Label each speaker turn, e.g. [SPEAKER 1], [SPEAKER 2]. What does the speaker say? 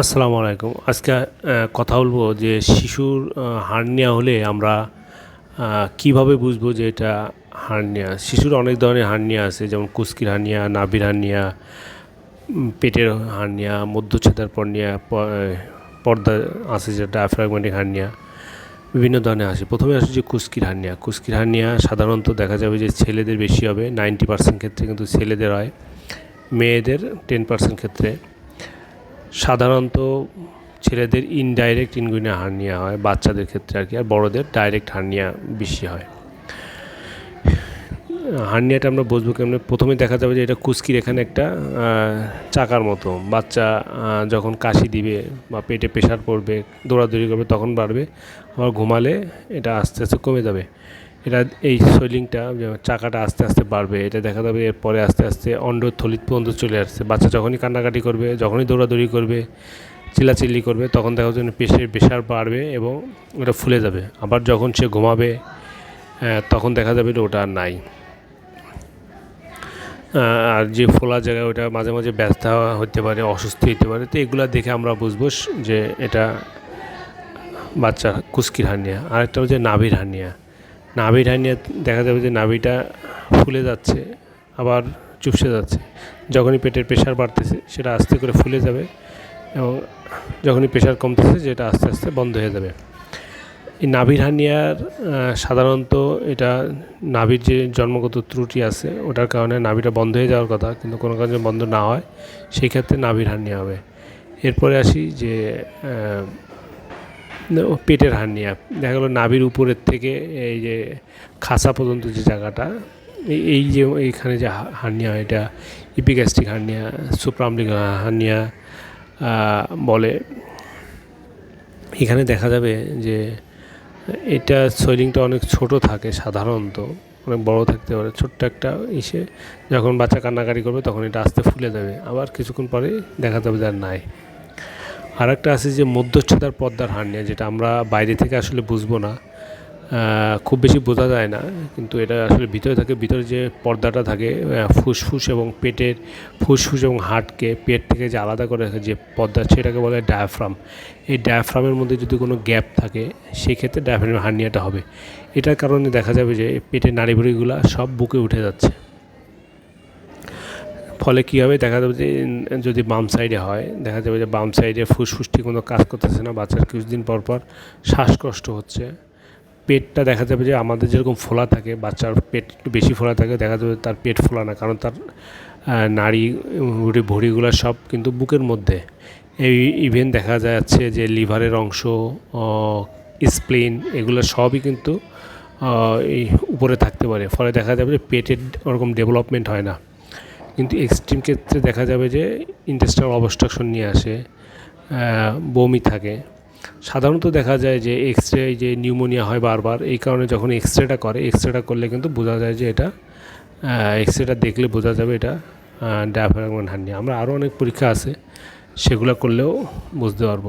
[SPEAKER 1] আসসালামু আলাইকুম। আজকে কথা বলব যে শিশুর হার্নিয়া হলে আমরা কীভাবে বুঝব যে এটা হার্নিয়া? শিশুর অনেক ধরনের হার্নিয়া আছে, যেমন কুস্কির হার্নিয়া, নাভির হার্নিয়া পেটের হার্নিয়া, মধ্যচ্ছেদার পর্নিয়া পর্দা আছে যেটা ডায়াফ্রাগমেটিক হার্নিয়া। বিভিন্ন ধরনের আসে। প্রথমে আসে যে কুস্কির হার্নিয়া কুস্কির হার্নিয়া সাধারণত দেখা যাবে যে ছেলেদের বেশি হবে, নাইনটি পার্সেন্ট ক্ষেত্রে কিন্তু ছেলেদের হয়, মেয়েদের টেন পার্সেন্ট ক্ষেত্রে। সাধারণত ছেলেদের ইনডাইরেক্ট ইনগুইনা হার্নিয়া হয়, বাচ্চাদের ক্ষেত্রে আর কি, আর বড়োদের ডাইরেক্ট হার্নিয়া বেশি হয়। হার্নিয়াটা আমরা বুঝব কেমন? প্রথমে দেখা যাবে যে এটা কুস্কির এখানে একটা চাকার মতো। বাচ্চা যখন কাশি দিবে বা পেটে প্রেশার পড়বে, দৌড়াদৌড়ি করবে, তখন বাড়বে। আবার ঘুমালে এটা আস্তে আস্তে কমে যাবে। এটা এই সোয়েলিংটা চাকাটা আস্তে আস্তে বাড়বে, এটা দেখা যাবে এরপরে আস্তে আস্তে অন্ডথলিত পর্যন্ত চলে আসছে। বাচ্চা যখনই কান্নাকাটি করবে, যখনই দৌড়াদৌড়ি করবে, চিল্লাচিল্লি করবে, তখন দেখা যাবে পেশের প্রেশার বাড়বে এবং ওটা ফুলে যাবে। আবার যখন সে ঘুমাবে তখন দেখা যাবে ওটা আর নাই। আর যে ফোলা জায়গা ওটা মাঝে মাঝে ব্যথা হতে পারে, অসুস্থ হতে পারে, তো এগুলো দেখে আমরা বুঝব যে এটা বাচ্চা কুস্কির হার্নিয়া। আরেকটা হচ্ছে নাভির হার্নিয়া। নাভির হার্নিয়া দেখা যাবে যে নাভিটা ফুলে যাচ্ছে, আবার চুপসে যাচ্ছে। যখনই পেটের প্রেশার বাড়তেছে, সেটা আস্তে করে ফুলে যাবে এবং যখনই প্রেশার কমতেছে যেটা আস্তে আস্তে বন্ধ হয়ে যাবে। এই নাভির হানিয়ার সাধারণত এটা নাভির যে জন্মগত ত্রুটি আছে ওটার কারণে নাভিটা বন্ধ হয়ে যাওয়ার কথা কিন্তু কোনো কারণে বন্ধ না হয় সেই ক্ষেত্রে নাভির হানিয়া হবে। এরপরে আসি যে পেটের হানিয়া। দেখা গেলো নাভির উপরের থেকে এই যে খাসা পর্যন্ত যে জায়গাটা এই- যে এইখানে যে হার্নিয়া এটা ইপিগ্যাস্ট্রিক হার্নিয়া সুপ্রামলিক হার্নিয়া আহ, বলে। এখানে দেখা যাবে যে এটা সোয়েলিংটা অনেক ছোট থাকে সাধারণত, অনেক বড় থাকতে পারে, ছোট্ট একটা ইসে। যখন বাচ্চা কান্নাকাটি করবে তখন এটা আস্তে ফুলে যাবে, আবার কিছুক্ষণ পরে দেখা যাবে যার নাই। আর একটা আছে যে মধ্যচ্ছেদার পর্দার হার্নিয়া যেটা আমরা বাইরে থেকে আসলে বুঝব না। খুব বেশি বোঝা যায় না, কিন্তু এটা আসলে ভিতরে থাকে, ভিতরে যে পর্দাটা থাকে ফুসফুস এবং পেটের ফুসফুস এবং হার্টকে, পেট থেকে যে আলাদা করে রাখে যে পর্দা, সেটাকে বলে ডায়াফ্রাম এই ডায়াফ্রামের মধ্যে যদি কোনো গ্যাপ থাকে, সেক্ষেত্রে ডায়াফ্রামের হার্নিয়াটা হবে। এটার কারণে দেখা যাবে যে পেটের নাড়িভুড়িগুলো সব বুকে উঠে যাচ্ছে। ফলে কী হবে? দেখা যাবে যে যদি বাম সাইডে হয়, দেখা যাবে যে বাম সাইডে ফুসফুস ঠিক মতো কাজ করতেছে না, বাচ্চার কিছুদিন পর পর শ্বাসকষ্ট হচ্ছে। পেটটা দেখা যাবে যে আমাদের যেরকম ফোলা থাকে, বাচ্চার পেট একটু বেশি ফোলা থাকে, দেখা যাবে তার পেট ফোলা না, কারণ তার নাড়ি ভুঁড়ি ভুঁড়িগুলো সব কিন্তু বুকের মধ্যে। এই ইভেন দেখা যাচ্ছে যে লিভারের অংশ স্প্লিন এগুলো সবই কিন্তু এই উপরে থাকতে পারে। ফলে দেখা যাবে যে পেটের ওরকম ডেভেলপমেন্ট হয় না। কিন্তু এক্সট্রিম ক্ষেত্রে দেখা যাবে যে ইন্টেস্টাল অবস্ট্রাকশন নিয়ে আসে বমি থাকে। সাধারণত দেখা যায় যে এক্স রে যে নিউমোনিয়া হয় বারবার, এই কারণে যখন এক্স রেটা করে এক্স রেটা করলে কিন্তু বোঝা যায় যে এটা এক্স রেটা দেখলে বোঝা যাবে এটা ডায়াফ্রাগমান হার্নিয়া আমরা আরও অনেক পরীক্ষা আছে, সেগুলো করলেও বুঝতে পারব।